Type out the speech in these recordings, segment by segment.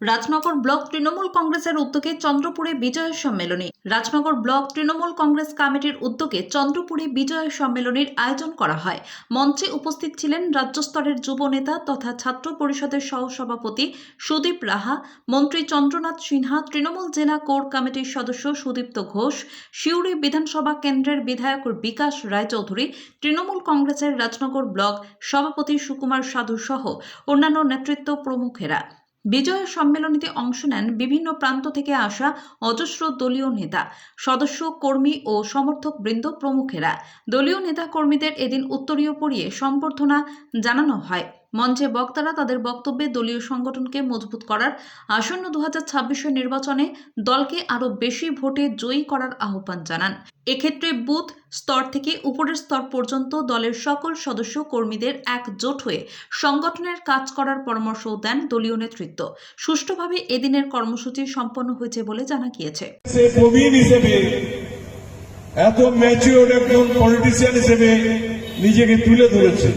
Rajnagar block Trinamool কংগ্রেসের উদ্যোগে চন্দ্রপুরে বিজয় সম্মেলনী। রাজনগর ব্লক তৃণমূল কংগ্রেস কমিটির উদ্যোগে চন্দ্রপুরে বিজয় সম্মেলনীর আয়োজন করা হয়। মঞ্চে উপস্থিত ছিলেন রাজ্য স্তরের যুব নেতা তথা ছাত্র পরিষদের সহসভাপতি সুদীপ রাহা, মন্ত্রী চন্দ্রনাথ সিনহা, তৃণমূল জেলা কোর কমিটির সদস্য সুদীপ্ত ঘোষ, সিউড়ি বিধানসভা কেন্দ্রের বিধায়ক বিকাশ রায়চৌধুরী, তৃণমূল কংগ্রেসের রাজনগর ব্লক সভাপতি সুকুমার সাধু সহ অন্যান্য নেতৃত্ব প্রমুখেরা। বিজয় সম্মেলনীতে অংশ নেন বিভিন্ন প্রান্ত থেকে আসা অজস্র দলীয় নেতা, সদস্য, কর্মী ও সমর্থক বৃন্দ প্রমুখেরা। দলীয় নেতা কর্মীদের এদিন উত্তরীয় পড়িয়ে সম্বর্ধনা জানানো হয়। মঞ্চে বক্তারা তাদের বক্তব্যে দলীয় সংগঠনকে মজবুত করার আসন্ন দু হাজার নির্বাচনে দলকে আরও বেশি ভোটে জয়ী করার আহ্বান জানান। এক্ষেত্রে বুথ স্তর থেকে উপরের স্তর পর্যন্ত দলের সকল সদস্য কর্মীদের একজোট হয়ে সংগঠনের কাজ করার পরামর্শও দেন দলীয় নেতৃত্ব। সুষ্ঠুভাবে এদিনের কর্মসূচি সম্পন্ন হয়েছে বলে জানা গিয়েছে। এত ম্যাচিওর একজন পলিটিশিয়ান হিসেবে নিজেকে তুলে ধরেছে।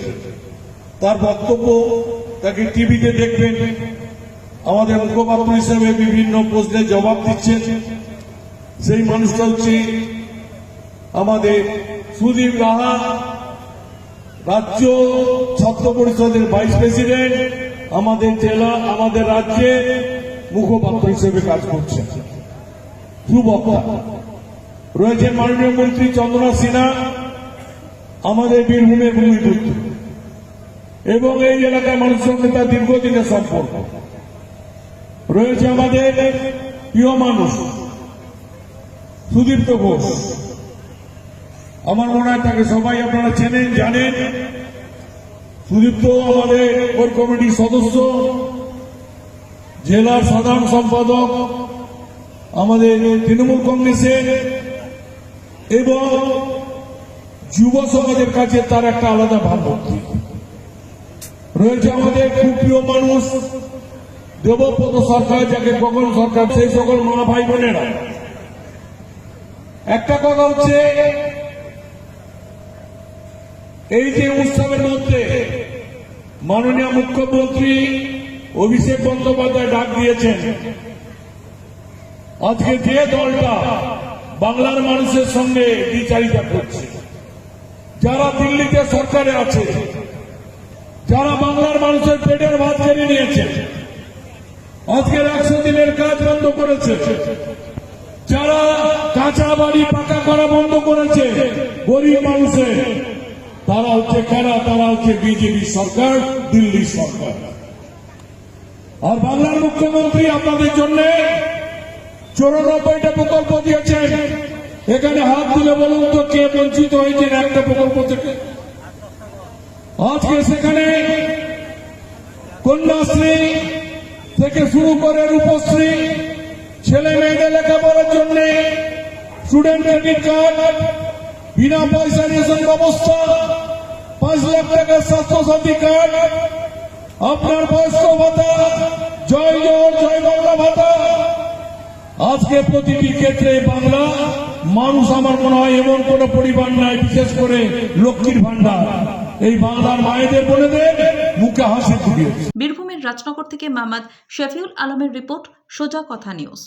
তার বক্তব্য তাকে টিভিতে দেখবেন। আমাদের মুখপাত্র হিসেবে বিভিন্ন প্রশ্নের জবাব দিচ্ছেন। সেই মানুষটা হচ্ছে আমাদের সুদীপ রাহা, রাজ্য ছাত্র পরিষদের ভাইস প্রেসিডেন্ট, আমাদের জেলা, আমাদের রাজ্যে মুখপাত্র হিসেবে কাজ করছেন। রয়েছেন মাননীয় মন্ত্রী চন্দ্রনাথ সিনহা, আমাদের বীরভূমের ভূমিপুত্র। এবং এই এলাকার মানুষের সঙ্গে তার দীর্ঘদিনের সম্পর্ক। রয়েছে আমাদের প্রিয় মানুষ, সুদীপ্ত ঘোষ। আমার মনে হয় তাকে সবাই আপনারা চেনেন, জানেন। সুদীপ্ত আমাদের কোর কমিটির সদস্য, জেলার সাধারণ সম্পাদক, আমাদের তৃণমূল কংগ্রেসের এবং যুব সমাজের কাছে তার একটা আলাদা ভাবমূর্তি। রয়েছে আমাদের খুব প্রিয় মানুষ, দেবব্রত সরকার, যাকে গগন সরকার, সেই সকল মা ভাই বোনেরা। একটা কথা হচ্ছে, এই যে উৎসবের মধ্যে মাননীয় মুখ্যমন্ত্রী অভিষেক বন্দ্যোপাধ্যায় ডাক দিয়েছেন, আজকে যে দলটা বাংলার মানুষের সঙ্গে বিচারিতা করছে, যারা দিল্লিতে সরকারে আছে যারা বাংলার মানুষের পেটের ভাত কেড়ে নিয়েছে, আজকের একশো দিনের কাজ বন্ধ করেছে। যারা কাঁচা বাড়ি পাকা করা বন্ধ করেছে, গরিব মানুষের তারা হচ্ছে কারা তারা হচ্ছে বিজেপি সরকার, দিল্লি সরকার। আর বাংলার মুখ্যমন্ত্রী আপনাদের জন্য চৌরানব্বইটা প্রকল্প দিয়েছেন। এখানে হাত তুলে বলুন তো কে বঞ্চিত হয়েছেন একটা প্রকল্প থেকে? আজকে সেখানে কন্যাশ্রী থেকে শুরু করে রূপশ্রী, ছেলে মেয়েদের লেখাপড়ার জন্য স্টুডেন্ট ক্রেডিট কার্ড, বিনা পয়সা রেশন ব্যবস্থা, পাঁচ লাখ টাকার স্বাস্থ্য সাথী কার্ড, আপনার বয়স্ক ভাতা, জয় জয় জয় বাংলা ভাতা। আজকে প্রতিটি ক্ষেত্রে বাংলা মানুষ আমার মনে হয় এমন কোন পরিবার নাই, বিশেষ করে লক্ষ্মীর ভান্ডার এই বাংলার মায়েদের বোনেদের মুখে হাসি ফুটিয়েছে। বীরভূমের রাজনগর থেকে মামাদ শফিউল আলমের রিপোর্ট, সোজা কথা নিউজ।